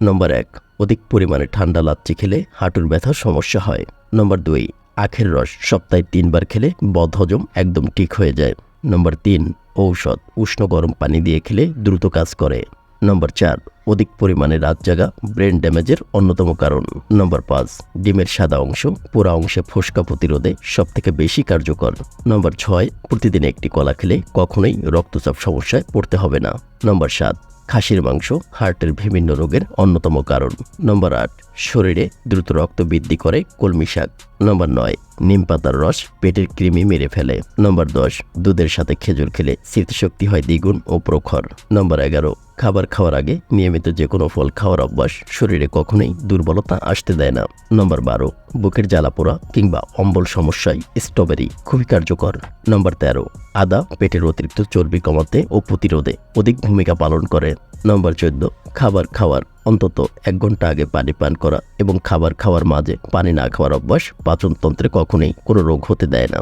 নম্বর এক, অধিক পরিমাণে ঠান্ডা লাচ্ছি খেলে হাঁটুর ব্যথার সমস্যা হয়। নম্বর দুই, আখের রস সপ্তাহে তিনবার খেলে বদহজম একদম ঠিক হয়ে যায়। নম্বর তিন, ঔষধ উষ্ণ গরম পানি দিয়ে খেলে দ্রুত কাজ করে। নম্বর চার, অধিক পরিমাণে রাত জাগা ব্রেন ড্যামেজের অন্যতম কারণ। নম্বর পাঁচ, ডিমের সাদা অংশ পুরা অংশে ফোসকা প্রতিরোধে সবথেকে বেশি কার্যকর। নম্বর ছয়, প্রতিদিন একটি কলা খেলে কখনোই রক্তচাপ সমস্যায় পড়তে হবে না। নম্বর সাত খাসির মাংস হার্টের বিভিন্ন রোগের অন্যতম কারণ। নম্বর আট, শরীরে দ্রুত রক্ত বৃদ্ধি করে কলমি শাক। নম্বর নয়, নিম পাতার রস পেটের কৃমি মেরে ফেলে। নম্বর দশ, দুধের সাথে খেজুর খেলে স্মৃতিশক্তি হয় দ্বিগুণ ও প্রখর। নম্বর এগারো, খাবার খাওয়ার আগে নিয়মিত যে কোনো ফল খাওয়ার অভ্যাস শরীরে কখনোই দুর্বলতা আসতে দেয় না। নম্বর বারো, বুকের জ্বালাপোড়া কিংবা অম্বল সমস্যায় স্ট্রবেরি খুবই কার্যকর। নম্বর তেরো, আদা পেটের অতিরিক্ত চর্বি কমাতে ও প্রতিরোধে অধিক ভূমিকা পালন করে। নম্বর চোদ্দ, খাবার খাওয়ার অন্তত এক ঘণ্টা আগে পানি পান করা এবং খাবার খাওয়ার মাঝে পানি না খাওয়ার অভ্যাস পাচনতন্ত্রে কখনোই কোনো রোগ হতে দেয় না।